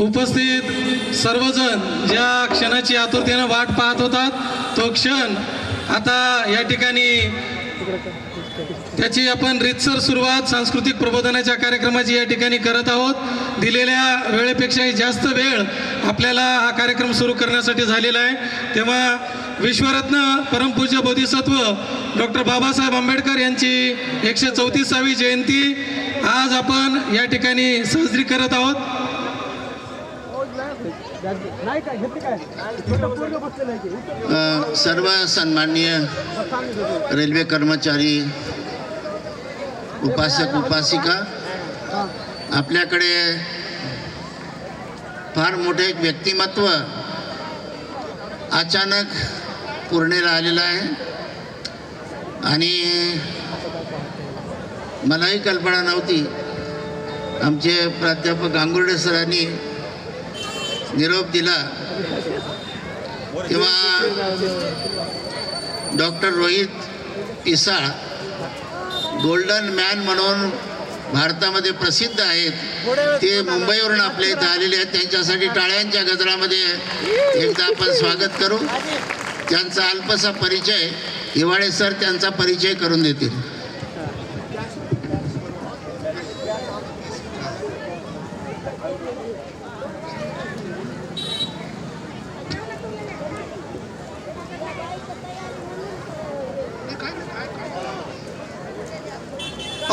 उपस्थित सर्वजण ज्या क्षणाची आतुरतेनं वाट पाहत होतात तो क्षण आता या ठिकाणी त्याची आपण रितसर सुरुवात सांस्कृतिक प्रबोधनाच्या कार्यक्रमाची या ठिकाणी करत आहोत. दिलेल्या वेळेपेक्षाही जास्त वेळ आपल्याला हा कार्यक्रम सुरू करण्यासाठी झालेला आहे. तेव्हा विश्वरत्न परमपूज्य बोधिसत्व डॉक्टर बाबासाहेब आंबेडकर यांची एकशे चौतीसावी जयंती आज आपण या ठिकाणी साजरी करत आहोत. सर्व सन्माननीय रेल्वे कर्मचारी उपासक उपासिका आपल्याकडे फार मोठे एक व्यक्तिमत्व अचानक पूर्णेला आलेलं आहे. आणि मलाही कल्पना नव्हती. आमचे प्राध्यापक गांगुर्डे सरांनी निरोप दिला तेव्हा doctor Rohit Pisal golden man म्हणून भारतामध्ये प्रसिद्ध आहेत. ते मुंबईवरून आपल्या इथं आलेले आहेत. त्यांच्यासाठी टाळ्यांच्या गजरामध्ये एकदा आपण स्वागत करू. त्यांचा अल्पसा परिचय हिवाळे सर त्यांचा परिचय करून देतील.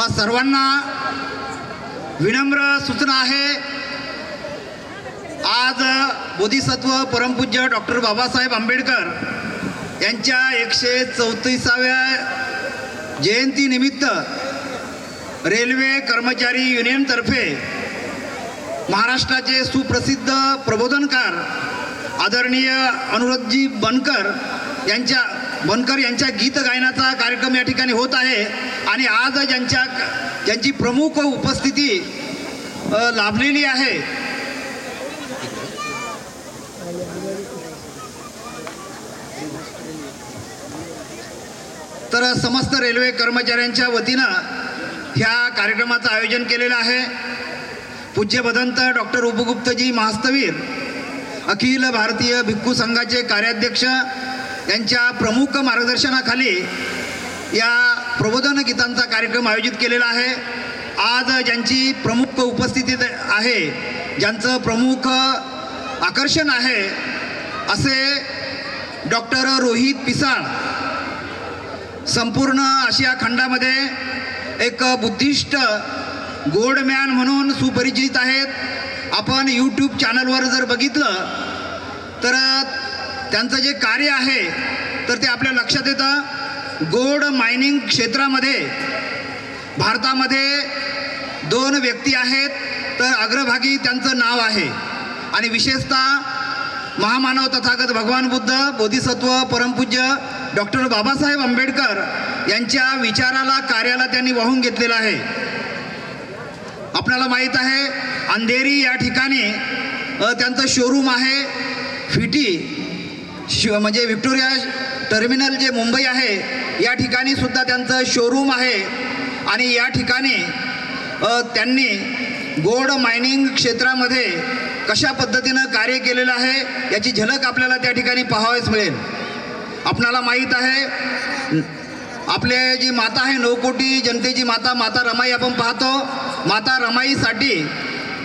पा सर्वांना विनम्र सूचना आहे. आज बोधिसत्व परमपूज्य डॉक्टर बाबासाहेब आंबेडकर यांच्या एकशे चौतीसाव्या जयंतीनिमित्त रेल्वे कर्मचारी युनियनतर्फे महाराष्ट्राचे सुप्रसिद्ध प्रबोधनकार आदरणीय अनुरजी बनकर यांच्या बनकर यांच्या गीत गायनाचा कार्यक्रम या ठिकाणी होत आहे. आणि आज ज्यांच्या ज्यांची प्रमुख उपस्थिती लाभलेली आहे. तर समस्त रेल्वे कर्मचाऱ्यांच्या वतीनं ह्या कार्यक्रमाचं आयोजन केलेलं आहे. पूज्य भदंत डॉक्टर उपगुप्तजी महास्तवीर अखिल भारतीय भिक्खू संघाचे कार्याध्यक्ष यांच्या प्रमुख मार्गदर्शनाखाली या प्रबोधन गीतांचा कार्यक्रम आयोजित केलेला आहे. आज ज्यांची प्रमुख उपस्थिती आहे ज्यांचं प्रमुख आकर्षण आहे असे डॉक्टर रोहित पिसाळ संपूर्ण आशिया खंडामध्ये एक बुद्धिस्ट गोडमॅन म्हणून सुपरिचित आहेत. आपण यूट्यूब चॅनलवर जर बघितलं तर त्यांचं जे कार्य आहे तर ते आपल्या लक्षात येतं. गोल्ड मायनिंग क्षेत्रामध्ये भारतामध्ये दोन व्यक्ती आहेत तर अग्रभागी त्यांचं नाव आहे. आणि विशेषतः महामानव तथागत भगवान बुद्ध बोधिसत्व परमपूज्य डॉक्टर बाबासाहेब आंबेडकर यांच्या विचाराला कार्याला त्यांनी वाहून घेतलेलं आहे. आपल्याला माहीत आहे अंधेरी या ठिकाणी त्यांचं शोरूम आहे फिटी. शिव म्हणजे विक्टोरिया टर्मिनल जे मुंबई आहे या ठिकाणी सुद्धा त्यांचं शोरूम आहे. आणि या ठिकाणी त्यांनी गोल्ड मायनिंग क्षेत्रामध्ये कशा पद्धतीनं कार्य केलेलं आहे याची झलक आपल्याला त्या ठिकाणी पाहावयास मिळेल. आपणाला माहीत आहे आपले जी माता आहे नऊ कोटी जनतेची माता माता रमाई आपण पाहतो. माता रमाईसाठी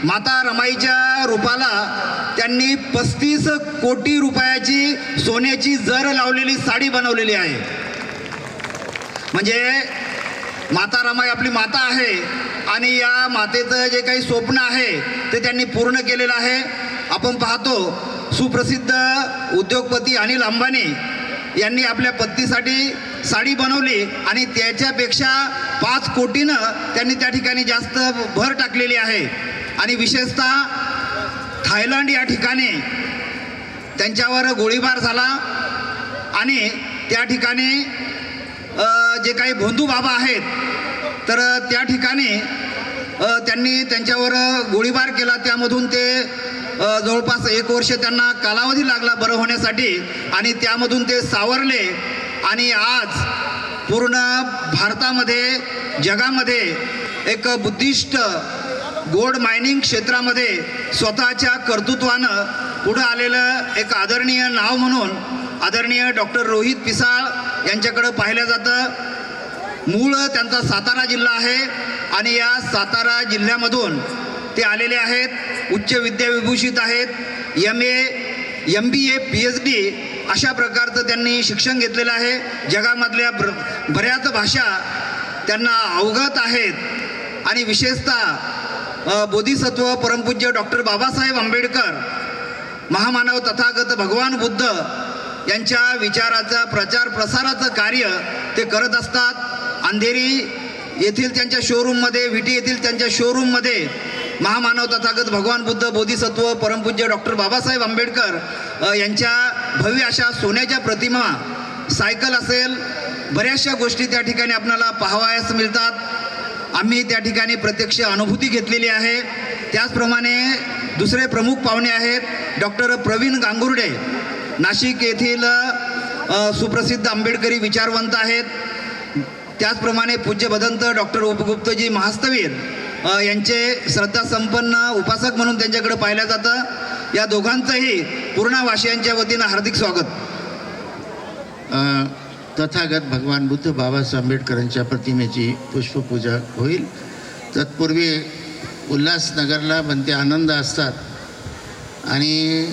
माता रमाईच्या रूपाला त्यांनी पस्तीस कोटी रुपयाची सोन्याची जर लावलेली साडी बनवलेली आहे. म्हणजे माता रमाई आपली माता आहे आणि या मातेचं जे काही स्वप्न आहे ते त्यांनी पूर्ण केलेलं आहे. आपण पाहतो सुप्रसिद्ध उद्योगपती अनिल अंबानी यांनी आपल्या पत्नीसाठी साडी बनवली आणि त्याच्यापेक्षा पाच कोटीनं त्यांनी त्या ठिकाणी जास्त भर टाकलेली आहे. आणि विशेषतः थायलंड या ठिकाणी त्यांच्यावर गोळीबार झाला आणि त्या ठिकाणी जे काही भोंदू बाबा आहेत तर त्या ठिकाणी त्यांनी त्यांच्यावर गोळीबार केला. त्यामधून ते जवळपास एक वर्ष त्यांना कालावधी लागला बरं होण्यासाठी आणि त्यामधून ते सावरले आणि आज पूर्ण भारतामध्ये जगामध्ये एक बुद्धिस्ट गोल्ड मायनिंग क्षेत्रामध्ये स्वतःच्या कर्तृत्वानं पुढं आलेलं एक आदरणीय नाव म्हणून आदरणीय डॉक्टर रोहित पिसाळ यांच्याकडं पाहिलं जातं. मूळ त्यांचा सातारा जिल्हा आहे आणि या सातारा जिल्ह्यामधून ते आलेले आहेत उच्च विद्याविभूषित आहेत M A M B A P H D अशा प्रकारचं त्यांनी शिक्षण घेतलेलं आहे. जगामधल्या बऱ्याच भाषा त्यांना अवगत आहेत आणि विशेषतः बोधिसत्व परमपूज्य डॉक्टर बाबासाहेब आंबेडकर महामानव तथागत भगवान बुद्ध यांच्या विचाराचा प्रचार प्रसाराचं कार्य ते करत असतात. अंधेरी येथील त्यांच्या शोरूममध्ये विटी येथील त्यांच्या शोरूममध्ये महामानव तथागत भगवान बुद्ध बोधिसत्व परमपूज्य डॉक्टर बाबासाहेब आंबेडकर यांच्या भव्य अशा सोन्याच्या प्रतिमा सायकल असेल बऱ्याचशा गोष्टी त्या ठिकाणी आपल्याला पाहावयास मिळतात. आम्ही त्या ठिकाणी प्रत्यक्ष अनुभूती घेतलेली आहे. त्याचप्रमाणे दुसरे प्रमुख पाहुणे आहेत डॉक्टर प्रवीण गांगुर्डे. नाशिक येथील सुप्रसिद्ध आंबेडकरी विचारवंत आहेत. त्याचप्रमाणे पूज्य भदंत डॉक्टर उपगुप्तजी महास्तवीर यांचे श्रद्धासंपन्न उपासक म्हणून त्यांच्याकडे पाहिलं जातं. या दोघांचंही पूर्णवाशियांच्या वतीनं हार्दिक स्वागत. तथागत भगवान बुद्ध बाबासाहेब आंबेडकरांच्या प्रतिमेची पुष्पपूजा होईल. तत्पूर्वी उल्हासनगरला बनते आनंद असतात. आणि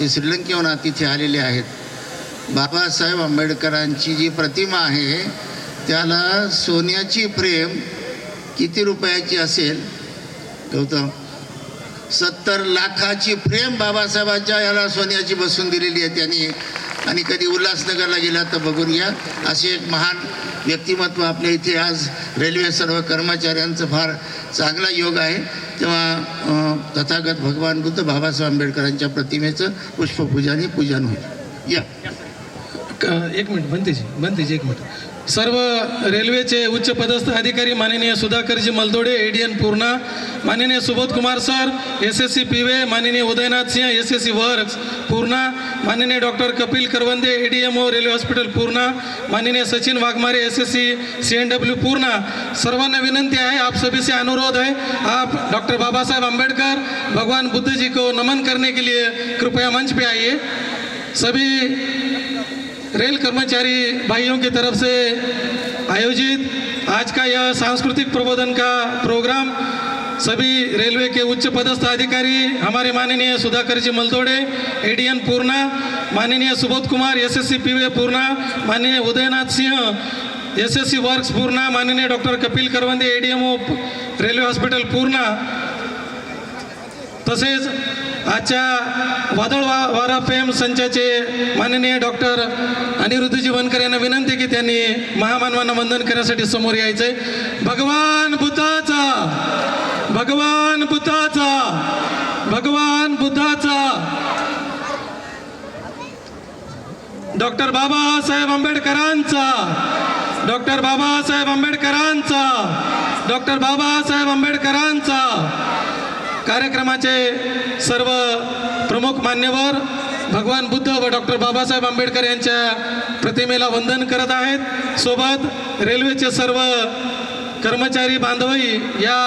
ते श्रीलंकेहून तिथे आलेले आहेत. बाबासाहेब आंबेडकरांची जी प्रतिमा आहे त्याला सोन्याची फ्रेम किती रुपयाची असेल? गौतम सत्तर लाखाची फ्रेम बाबासाहेबांच्या याला सोन्याची बसून दिलेली आहे त्यांनी. आणि कधी उल्हासनगरला गेला तर बघून घ्या. असे एक महान व्यक्तिमत्व आपल्या इथे आज रेल्वे सर्व कर्मचाऱ्यांचं फार चांगला योग आहे. तेव्हा तथागत भगवान बुद्ध बाबासाहेब आंबेडकरांच्या प्रतिमेचं पुष्पपूजाने पूजन होईल. या. एक मिनिट बनतेजी बनतेजी एक मिनिट. सर्व रेल्वेचे उच्च पदस्थ अधिकारी माननीय सुधाकरजी मलदोडे एडीएन पूर्णा माननीय Subodh Kumar sir S S C P way माननीय Udaynath Singh S S C works Purna माननीय doctor Kapil Karvande A D M O railway hospital Purna माननीय Sachin Waghmare S S C C N W Purna. सर्वांना विनंती आहे आप सभी से अनुरोध है आप डॉक्टर बाबा आंबेडकर भगवान बुद्ध जी को नमन करने के लिए कृपया मंच पे आइए. सभी रेल कर्मचारी भाइयों की तरफ से आयोजित आज का यह सांस्कृतिक प्रबोधन का प्रोग्राम सभी रेलवे के उच्च पदस्थ अधिकारी हमारे माननीय सुधाकर जी मलतोड़े एडीएन पूर्णा माननीय Subodh Kumar SSC P way Purna माननीय उदयनाथ सिंह एसएससी वर्क्स पूर्णा माननीय doctor Kapil Karvande ADMO railway hospital Purna तसेच आजच्या वादळ वा वारा फेम संचाचे माननीय डॉक्टर अनिरुद्धजी वनकर यांना विनंती की त्यांनी महामानवांना वंदन करण्यासाठी समोर यायचंय. भगवान बुद्धाचा भगवान बुद्धाचा भगवान बुद्धाचा. डॉक्टर बाबासाहेब आंबेडकरांचा डॉक्टर बाबासाहेब आंबेडकरांचा डॉक्टर बाबासाहेब आंबेडकरांचा. कार्यक्रमाचे सर्व प्रमुख मान्यवर भगवान बुद्ध व डॉक्टर बाबासाहेब आंबेडकर यांच्या प्रतिमेला वंदन करत आहेत. सोबत रेल्वेचे सर्व कर्मचारी बांधवही या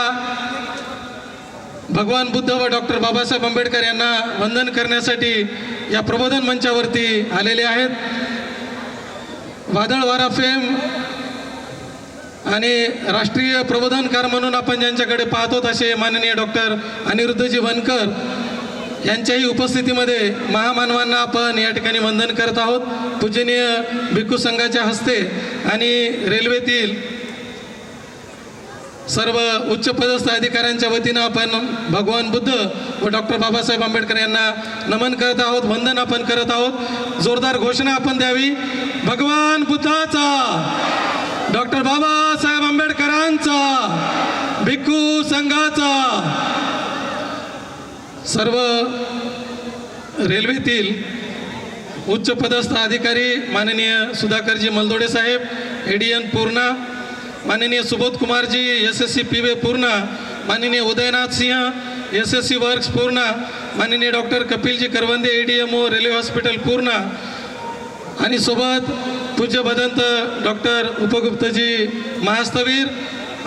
भगवान बुद्ध व डॉक्टर बाबासाहेब आंबेडकर यांना वंदन करण्यासाठी या प्रबोधन मंचावरती आलेले आहेत. वादळ वारा फेम आणि राष्ट्रीय प्रबोधनकार म्हणून आपण ज्यांच्याकडे पाहतो असे माननीय डॉक्टर अनिरुद्धजी वनकर यांच्याही उपस्थितीमध्ये महामानवांना आपण या ठिकाणी वंदन करत आहोत. पूजनीय भिक्खू संघाच्या हस्ते आणि रेल्वेतील सर्व उच्चपदस्थ अधिकाऱ्यांच्या वतीनं आपण भगवान बुद्ध व डॉक्टर बाबासाहेब आंबेडकर यांना नमन करत आहोत वंदन आपण करत आहोत. जोरदार घोषणा आपण द्यावी. भगवान बुद्धाचा! डॉक्टर बाबासाहेब आंबेडकरांचा भिक्खू संघाचा सर्व रेल्वेतील उच्च पदस्थ अधिकारी माननीय सुधाकरजी मलदोडे साहेब एडीएन पूर्णा माननीय सुबोध कुमारजी S S C P way Purna माननीय Udaynath Singh S S C works Purna माननीय doctor कपिलजी Karvande A D M O railway hospital Purna आणि सोबत पूज्य भदंत डॉक्टर उपगुप्तजी महास्तवीर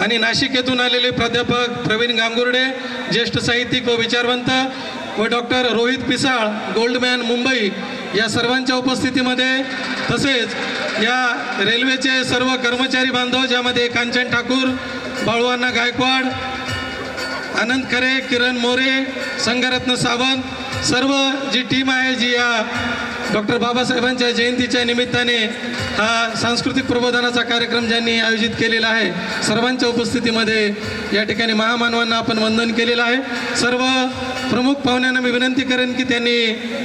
आणि नाशिक येथून आलेले प्राध्यापक प्रवीण गांगुर्डे ज्येष्ठ साहित्यिक व विचारवंत व doctor Rohit Pisal golden man Mumbai या सर्वांच्या उपस्थितीमध्ये तसेच या रेल्वेचे सर्व कर्मचारी बांधव ज्यामध्ये कांचन ठाकूर बाळूअण्णा गायकवाड आनंद खरे किरण मोरे संघरत्न सावंत सर्व जी टीम आहे जी या डॉक्टर बाबासाहेबांच्या जयंतीच्या निमित्ताने हा सांस्कृतिक प्रबोधनाचा कार्यक्रम ज्यांनी आयोजित केलेला आहे सर्वांच्या उपस्थितीमध्ये या ठिकाणी महामानवांना आपण वंदन केलेलं आहे. सर्व प्रमुख पाहुण्यांना मी विनंती करेन की त्यांनी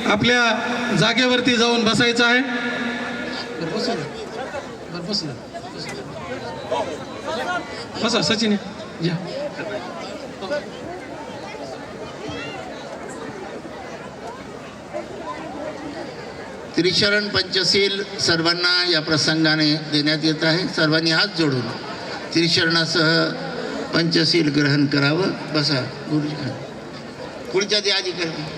आपल्या जागेवरती जाऊन बसायचं आहे. बसा सचिन. या. त्रिशरण पंचशील सर्वांना या प्रसंगाने देण्यात येत आहे. सर्वांनी हात जोडून त्रिशरणासह पंचशील ग्रहण करावं. बसा गुरुजी पुढच्या ते आधी करते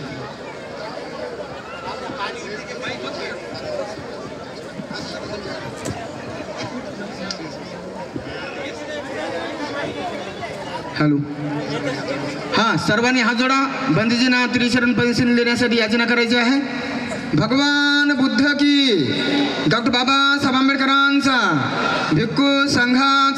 हॅलो. हां सर्वांनी हात जोडा. बंदीजींना त्रिशरण पंचशील देण्यासाठी याचना करायची आहे. भगवान! बुद्ध की डॉक्टर बाबासाहेब आंबेडकरांचा भिक्खू संघाचा